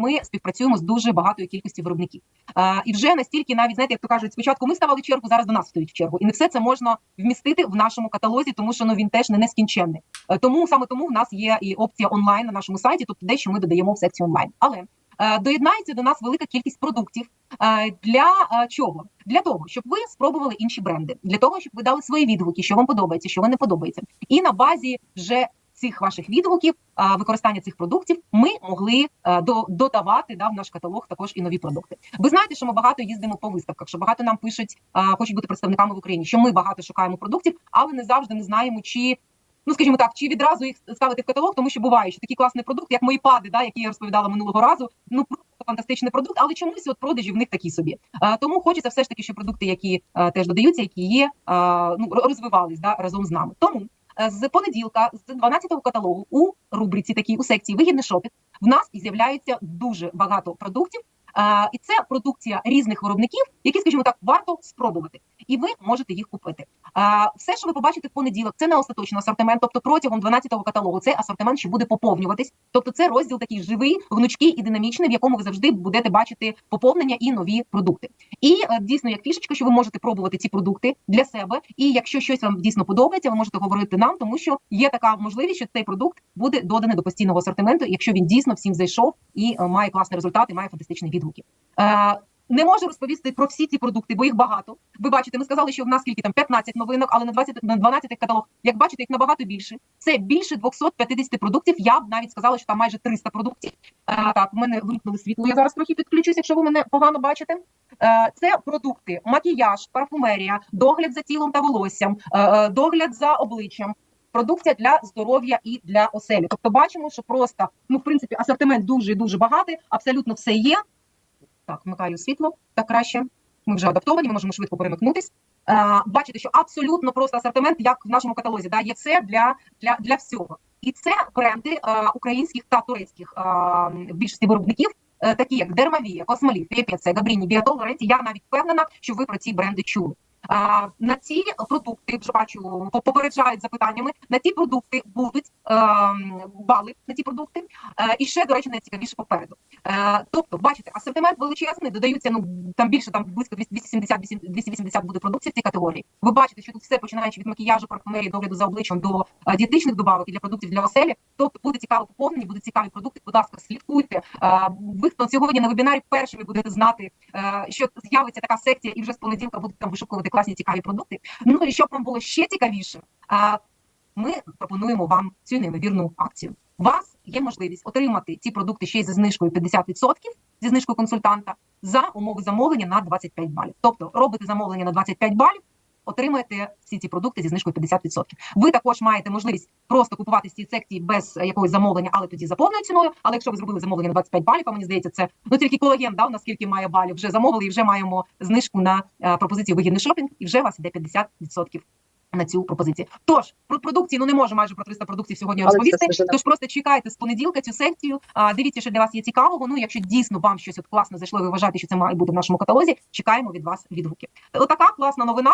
Ми співпрацюємо з дуже багатою кількістю виробників. Е, і вже настільки, навіть знаєте, як то кажуть, спочатку ми ставали чергу, зараз до нас стоїть в чергу, і не все це можна вмістити в нашому каталозі, тому що ну він теж не нескінченний. Е, тому саме тому в нас є і опція онлайн на нашому сайті, тобто дещо ми додаємо в секцію онлайн. Але е, доєднається до нас велика кількість продуктів. Е, Для чого? Для того, щоб ви спробували інші бренди, для того, щоб ви дали свої відгуки, що вам подобається, що вам не подобається, і на базі вже цих ваших відгуків, використання цих продуктів, ми могли е, до, додавати да, в наш каталог також і нові продукти. Ви знаєте, що ми багато їздимо по виставках, що багато нам пишуть, хочуть бути представниками в Україні, що ми багато шукаємо продуктів, але не завжди ми знаємо, чи. Ну, скажімо так, чи відразу їх ставити в каталог, тому що буває, що такі класні продукти, як мої пади, да, які я розповідала минулого разу. Ну просто фантастичний продукт, але чомусь от продажі в них такі собі. А, тому хочеться все ж таки, щоб продукти, які а, теж додаються, які є, а, ну розвивались да, разом з нами. Тому е, з понеділка, з 12-го каталогу, у рубриці такій у секції вигідний шопінг в нас з'являється дуже багато продуктів. І це продукція різних виробників, які, скажімо так, варто спробувати, і ви можете їх купити. Все, що ви побачите в понеділок, це не остаточний асортимент. Тобто протягом 12-го каталогу цей асортимент ще буде поповнюватись. Тобто, це розділ такий живий, гнучкий і динамічний, в якому ви завжди будете бачити поповнення і нові продукти. І е, дійсно, як фішечка, що ви можете пробувати ці продукти для себе. І якщо щось вам дійсно подобається, ви можете говорити нам, тому що є така можливість, що цей продукт буде доданий до постійного асортименту, якщо він дійсно всім зайшов і е, має класний результат, і має фантастичні відгуки. Е, не можу розповісти про всі ці продукти, бо їх багато. Ви бачите, ми сказали, що в нас скільки там 15 новинок, але на 20, на 12 каталог, як бачите, їх набагато більше. Це більше 250 продуктів. Я б навіть сказала, що там майже 300 продуктів. Е, так, в мене вимкнули світло. Я зараз трохи підключусь, якщо ви мене погано бачите. Це продукти, макіяж, парфумерія, догляд за тілом та волоссям, догляд за обличчям. Продукція для здоров'я і для оселі. Тобто, бачимо, що просто ну, в принципі, асортимент дуже дуже багатий, абсолютно все є. Так, вмикаю світло, так краще. Ми вже адаптовані, ми можемо швидко перемикнутись. Е, бачите, що абсолютно просто асортимент, як в нашому каталозі, да, є все для, для, для всього. І це бренди е, українських та турецьких е, більшості виробників, е, такі як Дермавія, Космоліт, Фепіце, Габріні, Біатол, Лоренці. Я навіть впевнена, що ви про ці бренди чули. А, на ці продукти вже бачу по- попереджають запитаннями. На ці продукти будуть е, бали на ці продукти. Е, і ще до речі, найцікавіше попереду. Е, тобто, бачите, асортимент величезний, додаються ну там більше там близько 270 280 буде продукції в цій категорії. Ви бачите, що тут все починаючи від макіяжу, парфумерії, догляду за обличчям до е, дієтичних добавок і для продуктів для оселі. Тобто буде цікаво поповнення, будуть цікаві продукти. Будь ласка, слідкуйте. Е, ви хто сьогодні на вебінарі першими будете знати, що з'явиться така секція, і вже з понеділка будете там вишукувати класні цікаві продукти. Ну і щоб вам було ще цікавіше, ми пропонуємо вам цю неймовірну акцію. У вас є можливість отримати ці продукти ще й зі знижкою 50% зі знижкою консультанта за умови замовлення на 25 балів. Тобто робите замовлення на 25 балів, отримаєте всі ці продукти зі знижкою 50%. Ви також маєте можливість просто купувати цієї секції без якогось замовлення, але тоді за повною ціною. Але якщо ви зробили замовлення на 25 балів, а мені здається, це ну тільки колаген дав наскільки має балів. Вже замовили і вже маємо знижку на е, пропозицію вигідний шопінг, і вже у вас іде 50% на цю пропозицію. Тож про продукції ну не можу майже про 300 продуктів сьогодні Але це розповісти. Тож просто чекайте з понеділка цю секцію. А дивіться, що для вас є цікавого. Ну, якщо дійсно вам щось от класно зайшло, ви вважаєте, що це має бути в нашому каталозі. Чекаємо від вас відгуки. Отака класна новина.